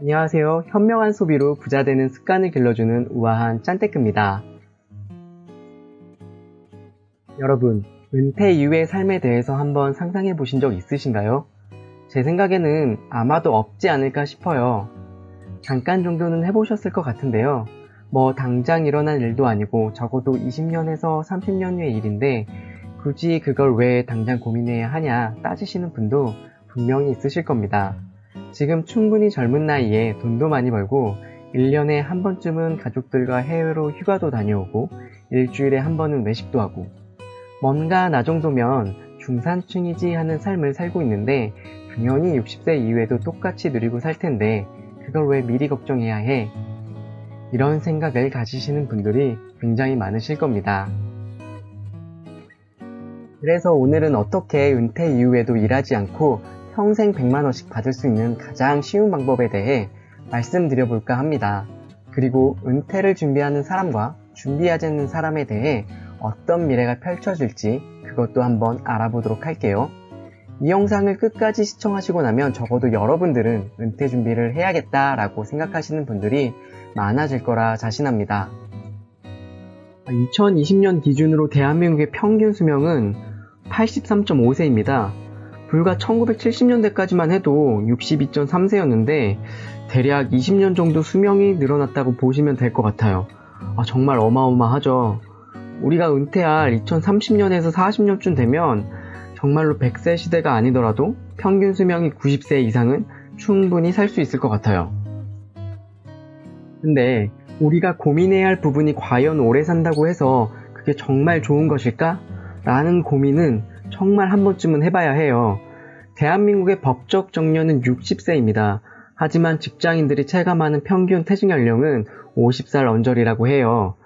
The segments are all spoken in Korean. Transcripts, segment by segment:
안녕하세요. 현명한 소비로 부자 되는 습관을 길러주는 우아한 짠테크입니다. 여러분, 은퇴 이후의 삶에 대해서 한번 상상해 보신 적 있으신가요? 제 생각에는 아마도 없지 않을까 싶어요. 잠깐 정도는 해보셨을 것 같은데요. 뭐 당장 일어난 일도 아니고 적어도 20년에서 30년 후의 일인데 굳이 그걸 왜 당장 고민해야 하냐 따지시는 분도 분명히 있으실 겁니다. 지금 충분히 젊은 나이에 돈도 많이 벌고 1년에 한 번쯤은 가족들과 해외로 휴가도 다녀오고 일주일에 한 번은 외식도 하고 뭔가 나 정도면 중산층이지 하는 삶을 살고 있는데 당연히 60세 이후에도 똑같이 누리고 살 텐데 그걸 왜 미리 걱정해야 해? 이런 생각을 가지시는 분들이 굉장히 많으실 겁니다. 그래서 오늘은 어떻게 은퇴 이후에도 일하지 않고 평생 100만원씩 받을 수 있는 가장 쉬운 방법에 대해 말씀드려 볼까 합니다. 그리고 은퇴를 준비하는 사람과 준비하지 않는 사람에 대해 어떤 미래가 펼쳐질지 그것도 한번 알아보도록 할게요. 이 영상을 끝까지 시청하시고 나면 적어도 여러분들은 은퇴 준비를 해야겠다라고 생각하시는 분들이 많아질 거라 자신합니다. 2020년 기준으로 대한민국의 평균 수명은 83.5세입니다. 불과 1970년대까지만 해도 62.3세였는데 대략 20년 정도 수명이 늘어났다고 보시면 될 것 같아요. 아, 정말 어마어마하죠. 우리가 은퇴할 2030년에서 40년쯤 되면 정말로 100세 시대가 아니더라도 평균 수명이 90세 이상은 충분히 살 수 있을 것 같아요. 근데 우리가 고민해야 할 부분이 과연 오래 산다고 해서 그게 정말 좋은 것일까? 라는 고민은 정말 한 번쯤은 해봐야 해요. 대한민국의 법적 정년은 60세입니다. 하지만 직장인들이 체감하는 평균 퇴직 연령은 50살 언저리라고 해요.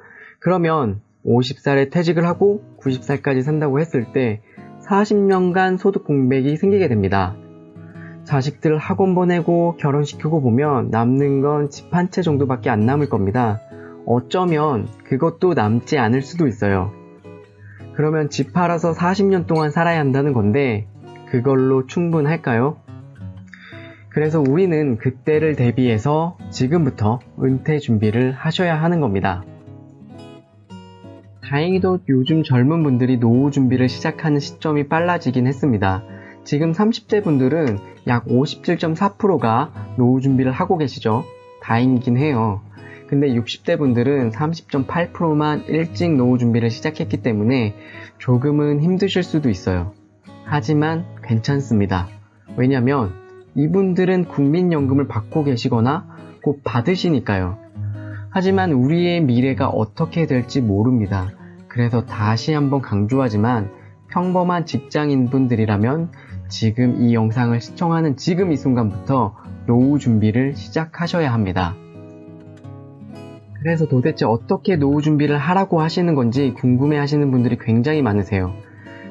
그러면 50살에 퇴직을 하고 90살까지 산다고 했을 때 40년간 소득 공백이 생기게 됩니다. 자식들 학원 보내고 결혼시키고 보면 남는 건 집 한 채 정도밖에 안 남을 겁니다. 어쩌면 그것도 남지 않을 수도 있어요. 그러면 집 팔아서 40년 동안 살아야 한다는 건데 그걸로 충분할까요? 그래서 우리는 그때를 대비해서 지금부터 은퇴 준비를 하셔야 하는 겁니다. 다행히도 요즘 젊은 분들이 노후 준비를 시작하는 시점이 빨라지긴 했습니다. 지금 30대 분들은 약 57.4%가 노후 준비를 하고 계시죠. 다행이긴 해요. 근데 60대 분들은 30.8%만 일찍 노후 준비를 시작했기 때문에 조금은 힘드실 수도 있어요. 하지만 괜찮습니다. 왜냐면 이분들은 국민연금을 받고 계시거나 곧 받으시니까요. 하지만 우리의 미래가 어떻게 될지 모릅니다. 그래서 다시 한번 강조하지만 평범한 직장인 분들이라면 지금 이 영상을 시청하는 지금 이 순간부터 노후 준비를 시작하셔야 합니다. 그래서 도대체 어떻게 노후 준비를 하라고 하시는 건지 궁금해 하시는 분들이 굉장히 많으세요.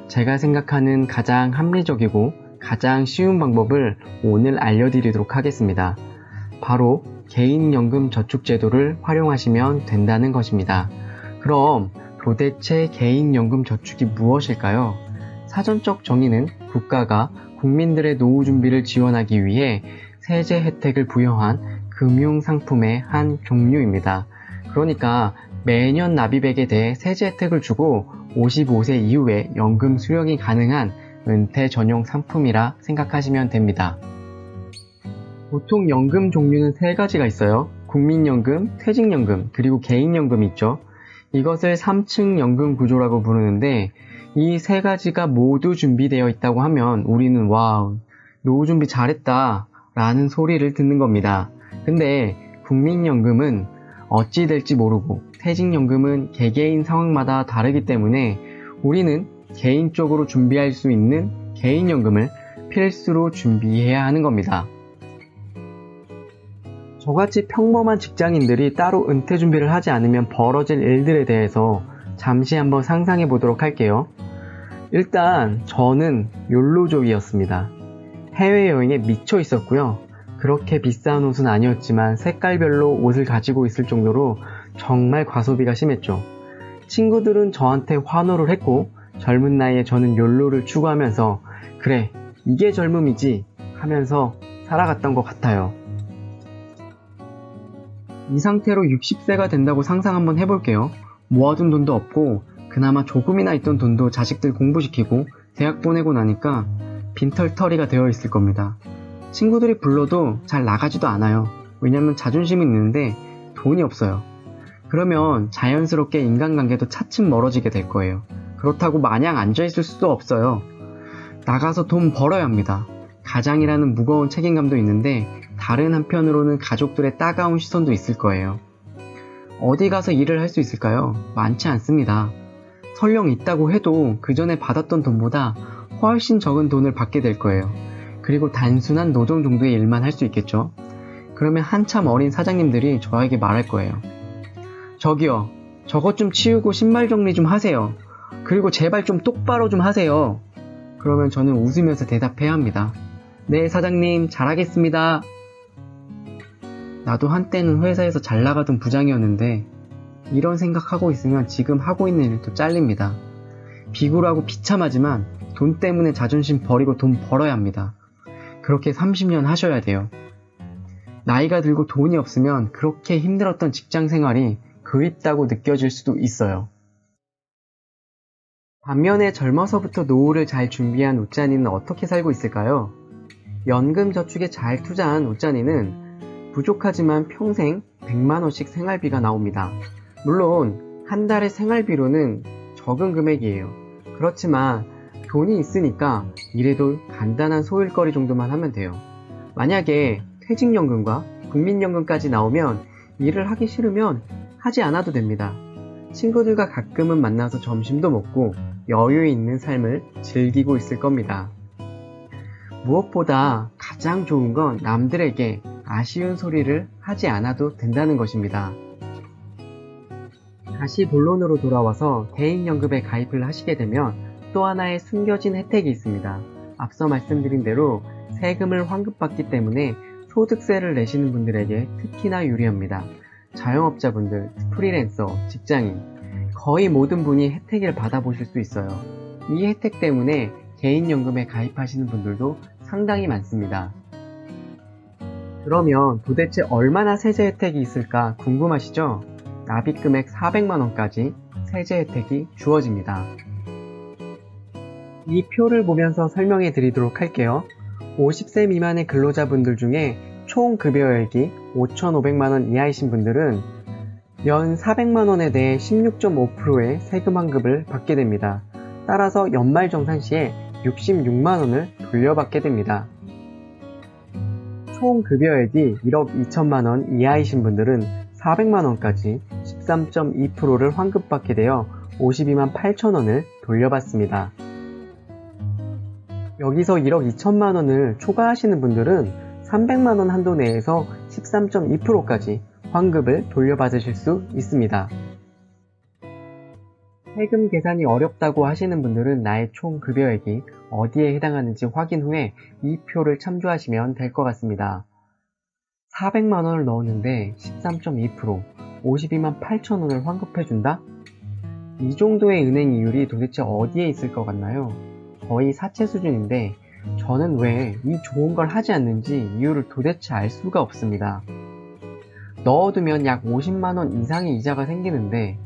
제가 생각하는 가장 합리적이고 가장 쉬운 방법을 오늘 알려드리도록 하겠습니다. 바로 개인연금 저축제도를 활용하시면 된다는 것입니다. 그럼 도대체 개인연금 저축이 무엇일까요? 사전적 정의는 국가가 국민들의 노후 준비를 지원하기 위해 세제 혜택을 부여한 금융상품의 한 종류입니다. 그러니까 매년 납입액에 대해 세제 혜택을 주고 55세 이후에 연금 수령이 가능한 은퇴 전용 상품이라 생각하시면 됩니다. 보통 연금 종류는 세 가지가 있어요. 국민연금, 퇴직연금, 그리고 개인연금이 있죠. 이것을 3층 연금 구조라고 부르는데 이 세 가지가 모두 준비되어 있다고 하면 우리는 와우, 노후 준비 잘했다 라는 소리를 듣는 겁니다. 근데 국민연금은 어찌 될지 모르고 퇴직연금은 개개인 상황마다 다르기 때문에 우리는 개인적으로 준비할 수 있는 개인연금을 필수로 준비해야 하는 겁니다. 저같이 평범한 직장인들이 따로 은퇴 준비를 하지 않으면 벌어질 일들에 대해서 잠시 한번 상상해 보도록 할게요. 일단 저는 욜로족이었습니다. 해외여행에 미쳐 있었고요. 그렇게 비싼 옷은 아니었지만 색깔별로 옷을 가지고 있을 정도로 정말 과소비가 심했죠. 친구들은 저한테 환호를 했고 젊은 나이에 저는 욜로를 추구하면서 그래 이게 젊음이지 하면서 살아갔던 것 같아요. 이 상태로 60세가 된다고 상상 한번 해볼게요. 모아둔 돈도 없고 그나마 조금이나 있던 돈도 자식들 공부시키고 대학 보내고 나니까 빈털터리가 되어 있을 겁니다. 친구들이 불러도 잘 나가지도 않아요. 왜냐면 자존심이 있는데 돈이 없어요. 그러면 자연스럽게 인간관계도 차츰 멀어지게 될 거예요. 그렇다고 마냥 앉아있을 수도 없어요. 나가서 돈 벌어야 합니다. 가장이라는 무거운 책임감도 있는데 다른 한편으로는 가족들의 따가운 시선도 있을 거예요. 어디 가서 일을 할 수 있을까요? 많지 않습니다. 설령 있다고 해도 그 전에 받았던 돈보다 훨씬 적은 돈을 받게 될 거예요. 그리고 단순한 노동 정도의 일만 할 수 있겠죠. 그러면 한참 어린 사장님들이 저에게 말할 거예요. 저기요, 저것 좀 치우고 신발 정리 좀 하세요. 그리고 제발 좀 똑바로 좀 하세요. 그러면 저는 웃으면서 대답해야 합니다. 네, 사장님, 잘하겠습니다. 나도 한때는 회사에서 잘 나가던 부장이었는데, 이런 생각하고 있으면 지금 하고 있는 일도 잘립니다. 비굴하고 비참하지만 돈 때문에 자존심 버리고 돈 벌어야 합니다. 그렇게 30년 하셔야 돼요. 나이가 들고 돈이 없으면 그렇게 힘들었던 직장 생활이 그립다고 느껴질 수도 있어요. 반면에 젊어서부터 노후를 잘 준비한 웃자니는 어떻게 살고 있을까요? 연금 저축에 잘 투자한 웃자니는 부족하지만 평생 100만원씩 생활비가 나옵니다. 물론 한 달의 생활비로는 적은 금액이에요. 그렇지만 돈이 있으니까 이래도 간단한 소일거리 정도만 하면 돼요. 만약에 퇴직연금과 국민연금까지 나오면 일을 하기 싫으면 하지 않아도 됩니다. 친구들과 가끔은 만나서 점심도 먹고 여유 있는 삶을 즐기고 있을 겁니다. 무엇보다 가장 좋은 건 남들에게 아쉬운 소리를 하지 않아도 된다는 것입니다. 다시 본론으로 돌아와서 개인연금에 가입을 하시게 되면 또 하나의 숨겨진 혜택이 있습니다. 앞서 말씀드린 대로 세금을 환급받기 때문에 소득세를 내시는 분들에게 특히나 유리합니다. 자영업자분들, 프리랜서, 직장인, 거의 모든 분이 혜택을 받아보실 수 있어요. 이 혜택 때문에 개인연금에 가입하시는 분들도 상당히 많습니다. 그러면 도대체 얼마나 세제 혜택이 있을까 궁금하시죠? 납입 금액 400만원까지 세제 혜택이 주어집니다. 이 표를 보면서 설명해 드리도록 할게요. 50세 미만의 근로자분들 중에 총 급여액이 5,500만원 이하이신 분들은 연 400만원에 대해 16.5%의 세금 환급을 받게 됩니다. 따라서 연말 정산 시에 66만원을 돌려받게 됩니다. 총 급여액이 1억 2천만원 이하이신 분들은 400만원까지 13.2%를 환급받게 되어 52만 8천원을 돌려받습니다. 여기서 1억 2천만 원을 초과하시는 분들은 300만 원 한도 내에서 13.2%까지 환급을 돌려받으실 수 있습니다. 세금 계산이 어렵다고 하시는 분들은 나의 총 급여액이 어디에 해당하는지 확인 후에 이 표를 참조하시면 될 것 같습니다. 400만 원을 넣었는데 13.2% 52만 8천 원을 환급해준다? 이 정도의 은행 이율이 도대체 어디에 있을 것 같나요? 거의 사채 수준인데 저는 왜 이 좋은 걸 하지 않는지 이유를 도대체 알 수가 없습니다. 넣어두면 약 50만원 이상의 이자가 생기는데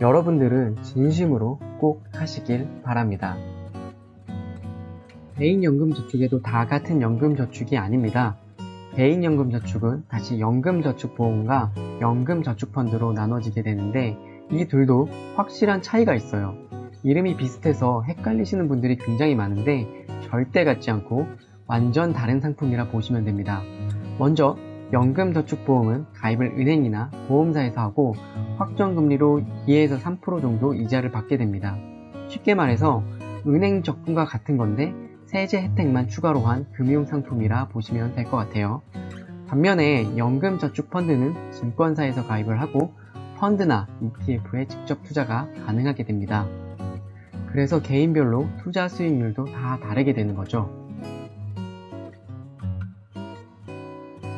여러분들은 진심으로 꼭 하시길 바랍니다. 개인연금저축에도 다 같은 연금저축이 아닙니다. 개인연금저축은 다시 연금저축보험과 연금저축펀드로 나눠지게 되는데 이 둘도 확실한 차이가 있어요. 이름이 비슷해서 헷갈리시는 분들이 굉장히 많은데 절대 같지 않고 완전 다른 상품이라 보시면 됩니다. 먼저 연금저축보험은 가입을 은행이나 보험사에서 하고 확정금리로 2에서 3% 정도 이자를 받게 됩니다. 쉽게 말해서 은행 적금과 같은 건데 세제 혜택만 추가로 한 금융상품이라 보시면 될 것 같아요. 반면에 연금저축펀드는 증권사에서 가입을 하고 펀드나 ETF에 직접 투자가 가능하게 됩니다. 그래서 개인별로 투자 수익률도 다 다르게 되는 거죠.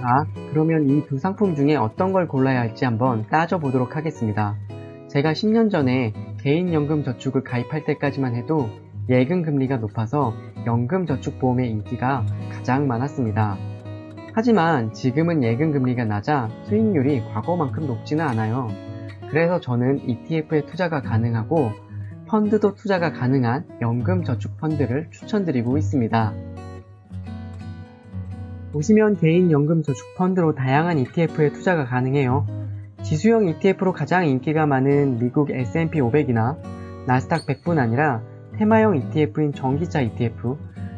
자, 그러면 이 두 상품 중에 어떤 걸 골라야 할지 한번 따져보도록 하겠습니다. 제가 10년 전에 개인연금 저축을 가입할 때까지만 해도 예금 금리가 높아서 연금 저축 보험의 인기가 가장 많았습니다. 하지만 지금은 예금 금리가 낮아 수익률이 과거만큼 높지는 않아요. 그래서 저는 ETF에 투자가 가능하고 펀드도 투자가 가능한 연금 저축 펀드를 추천드리고 있습니다. 보시면 개인 연금 저축 펀드로 다양한 ETF에 투자가 가능해요. 지수형 ETF로 가장 인기가 많은 미국 S&P 500이나 나스닥 100뿐 아니라 테마형 ETF인 전기차 ETF,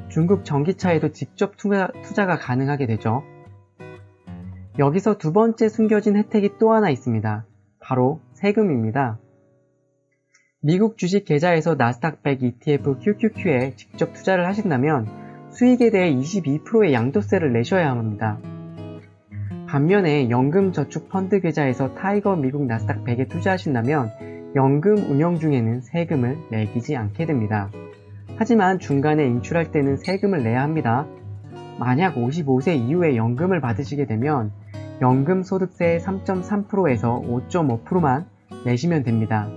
중국 전기차에도 직접 투자, 투자가 가능하게 되죠. 여기서 두 번째 숨겨진 혜택이 또 하나 있습니다. 바로 세금입니다. 미국 주식 계좌에서 나스닥 100 ETF QQQ에 직접 투자를 하신다면 수익에 대해 22%의 양도세를 내셔야 합니다. 반면에 연금 저축 펀드 계좌에서 타이거 미국 나스닥 100에 투자하신다면 연금 운영 중에는 세금을 매기지 않게 됩니다. 하지만 중간에 인출할 때는 세금을 내야 합니다. 만약 55세 이후에 연금을 받으시게 되면 연금 소득세의 3.3%에서 5.5%만 내시면 됩니다.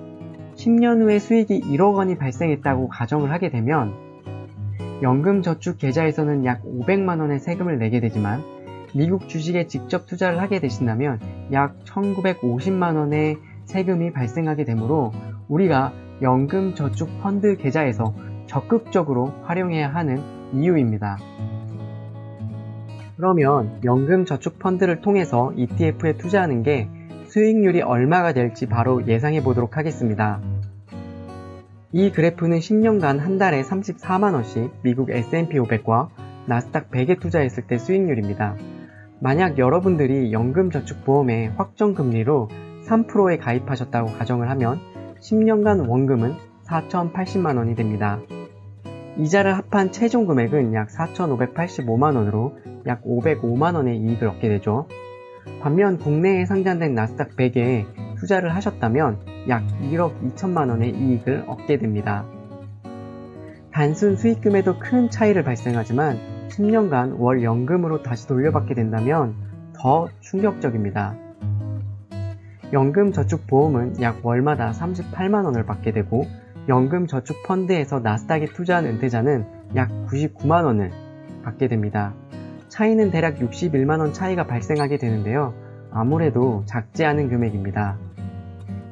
10년 후에 수익이 1억 원이 발생했다고 가정을 하게 되면 연금 저축 계좌에서는 약 500만 원의 세금을 내게 되지만 미국 주식에 직접 투자를 하게 되신다면 약 1950만 원의 세금이 발생하게 되므로 우리가 연금 저축 펀드 계좌에서 적극적으로 활용해야 하는 이유입니다. 그러면 연금 저축 펀드를 통해서 ETF에 투자하는 게 수익률이 얼마가 될지 바로 예상해 보도록 하겠습니다. 이 그래프는 10년간 한 달에 34만원씩 미국 S&P 500과 나스닥 100에 투자했을 때 수익률입니다. 만약 여러분들이 연금저축보험에 확정금리로 3%에 가입하셨다고 가정을 하면 10년간 원금은 4,080만원이 됩니다. 이자를 합한 최종 금액은 약 4,585만원으로 약 505만원의 이익을 얻게 되죠. 반면 국내에 상장된 나스닥 100에 투자를 하셨다면 약 1억 2천만 원의 이익을 얻게 됩니다. 단순 수익금에도 큰 차이를 발생하지만 10년간 월 연금으로 다시 돌려받게 된다면 더 충격적입니다. 연금 저축 보험은 약 월마다 38만 원을 받게 되고 연금 저축 펀드에서 나스닥에 투자한 은퇴자는 약 99만 원을 받게 됩니다. 차이는 대략 61만 원 차이가 발생하게 되는데요. 아무래도 작지 않은 금액입니다.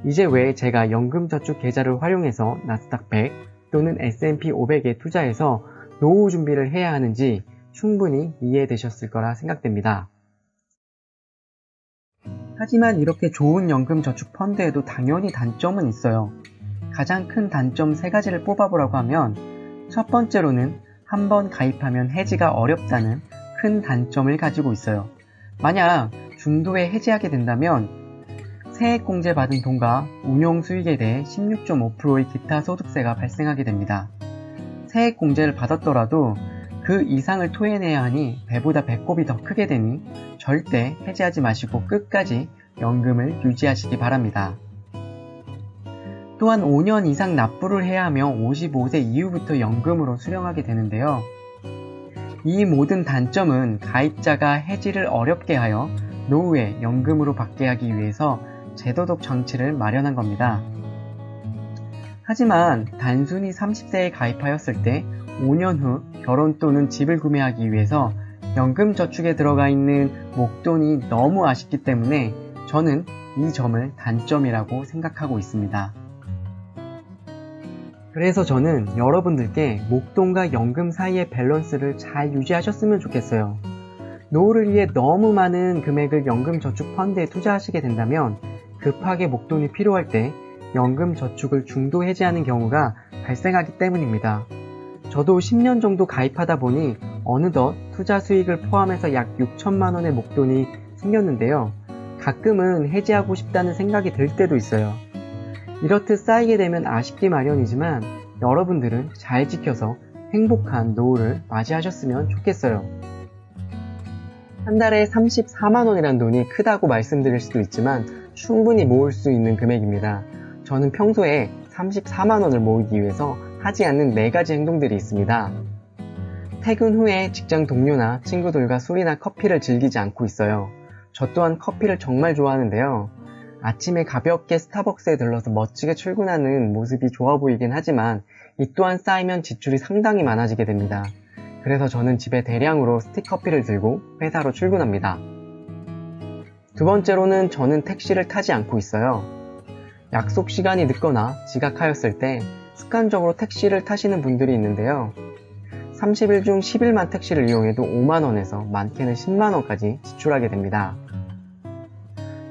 이제 왜 제가 연금저축 계좌를 활용해서 나스닥 100 또는 S&P 500에 투자해서 노후 준비를 해야 하는지 충분히 이해되셨을 거라 생각됩니다. 하지만 이렇게 좋은 연금 저축 펀드에도 당연히 단점은 있어요. 가장 큰 단점 세 가지를 뽑아보라고 하면 첫 번째로는 한 번 가입하면 해지가 어렵다는 큰 단점을 가지고 있어요. 만약 중도에 해지하게 된다면 세액공제 받은 돈과 운용 수익에 대해 16.5%의 기타 소득세가 발생하게 됩니다. 세액공제를 받았더라도 그 이상을 토해내야 하니 배보다 배꼽이 더 크게 되니 절대 해지하지 마시고 끝까지 연금을 유지하시기 바랍니다. 또한 5년 이상 납부를 해야 하며 55세 이후부터 연금으로 수령하게 되는데요. 이 모든 단점은 가입자가 해지를 어렵게 하여 노후에 연금으로 받게 하기 위해서 제도적 장치를 마련한 겁니다. 하지만 단순히 30세에 가입하였을 때 5년 후 결혼 또는 집을 구매하기 위해서 연금 저축에 들어가 있는 목돈이 너무 아쉽기 때문에 저는 이 점을 단점이라고 생각하고 있습니다. 그래서 저는 여러분들께 목돈과 연금 사이의 밸런스를 잘 유지하셨으면 좋겠어요. 노후를 위해 너무 많은 금액을 연금 저축 펀드에 투자하시게 된다면 급하게 목돈이 필요할 때 연금 저축을 중도 해지하는 경우가 발생하기 때문입니다. 저도 10년 정도 가입하다 보니 어느덧 투자 수익을 포함해서 약 6천만 원의 목돈이 생겼는데요. 가끔은 해지하고 싶다는 생각이 들 때도 있어요. 이렇듯 쌓이게 되면 아쉽기 마련이지만 여러분들은 잘 지켜서 행복한 노후를 맞이하셨으면 좋겠어요. 한 달에 34만원이란 돈이 크다고 말씀드릴 수도 있지만 충분히 모을 수 있는 금액입니다. 저는 평소에 34만원을 모으기 위해서 하지 않는 4가지 행동들이 있습니다. 퇴근 후에 직장 동료나 친구들과 술이나 커피를 즐기지 않고 있어요. 저 또한 커피를 정말 좋아하는데요. 아침에 가볍게 스타벅스에 들러서 멋지게 출근하는 모습이 좋아 보이긴 하지만 이 또한 쌓이면 지출이 상당히 많아지게 됩니다. 그래서 저는 집에 대량으로 스틱커피를 들고 회사로 출근합니다. 두 번째로는 저는 택시를 타지 않고 있어요. 약속 시간이 늦거나 지각하였을 때 습관적으로 택시를 타시는 분들이 있는데요. 30일 중 10일만 택시를 이용해도 5만원에서 많게는 10만원까지 지출하게 됩니다.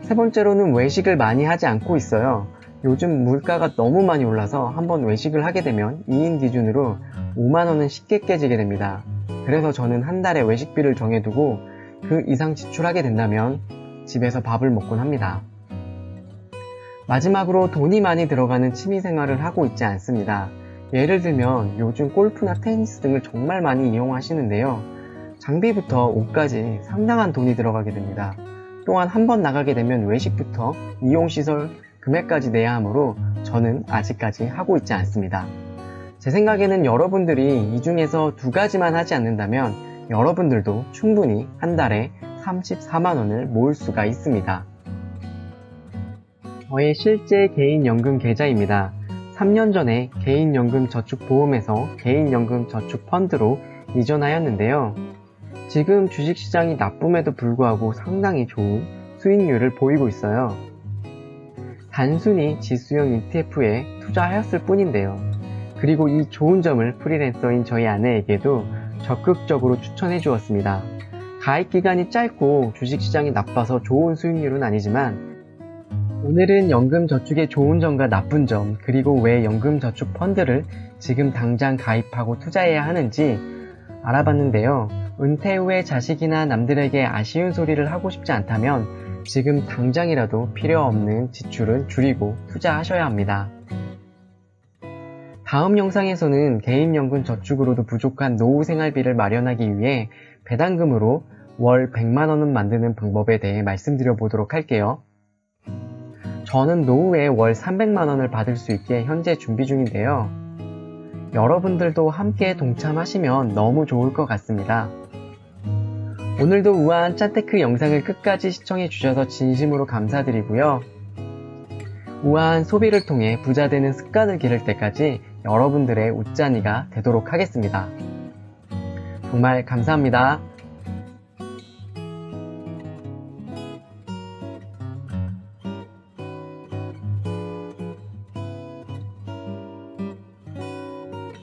세 번째로는 외식을 많이 하지 않고 있어요. 요즘 물가가 너무 많이 올라서 한번 외식을 하게 되면 2인 기준으로 5만원은 쉽게 깨지게 됩니다. 그래서 저는 한 달에 외식비를 정해두고 그 이상 지출하게 된다면 집에서 밥을 먹곤 합니다. 마지막으로 돈이 많이 들어가는 취미 생활을 하고 있지 않습니다. 예를 들면 요즘 골프나 테니스 등을 정말 많이 이용하시는데요. 장비부터 옷까지 상당한 돈이 들어가게 됩니다. 또한 한 번 나가게 되면 외식부터 이용시설 금액까지 내야 하므로 저는 아직까지 하고 있지 않습니다. 제 생각에는 여러분들이 이 중에서 두 가지만 하지 않는다면 여러분들도 충분히 한 달에 34만원을 모을 수가 있습니다. 저의 실제 개인연금 계좌입니다. 3년 전에 개인연금저축보험에서 개인연금저축펀드로 이전하였는데요. 지금 주식시장이 나쁨에도 불구하고 상당히 좋은 수익률을 보이고 있어요. 단순히 지수형 ETF에 투자하였을 뿐인데요. 그리고 이 좋은 점을 프리랜서인 저희 아내에게도 적극적으로 추천해 주었습니다. 가입 기간이 짧고 주식시장이 나빠서 좋은 수익률은 아니지만 오늘은 연금저축의 좋은 점과 나쁜 점, 그리고 왜 연금저축 펀드를 지금 당장 가입하고 투자해야 하는지 알아봤는데요. 은퇴 후에 자식이나 남들에게 아쉬운 소리를 하고 싶지 않다면 지금 당장이라도 필요 없는 지출은 줄이고 투자하셔야 합니다. 다음 영상에서는 개인연금 저축으로도 부족한 노후 생활비를 마련하기 위해 배당금으로 월 100만원은 만드는 방법에 대해 말씀드려 보도록 할게요. 저는 노후에 월 300만원을 받을 수 있게 현재 준비 중인데요. 여러분들도 함께 동참하시면 너무 좋을 것 같습니다. 오늘도 우아한 짠테크 영상을 끝까지 시청해 주셔서 진심으로 감사드리고요. 우아한 소비를 통해 부자 되는 습관을 기를 때까지 여러분들의 웃자니가 되도록 하겠습니다. 정말 감사합니다.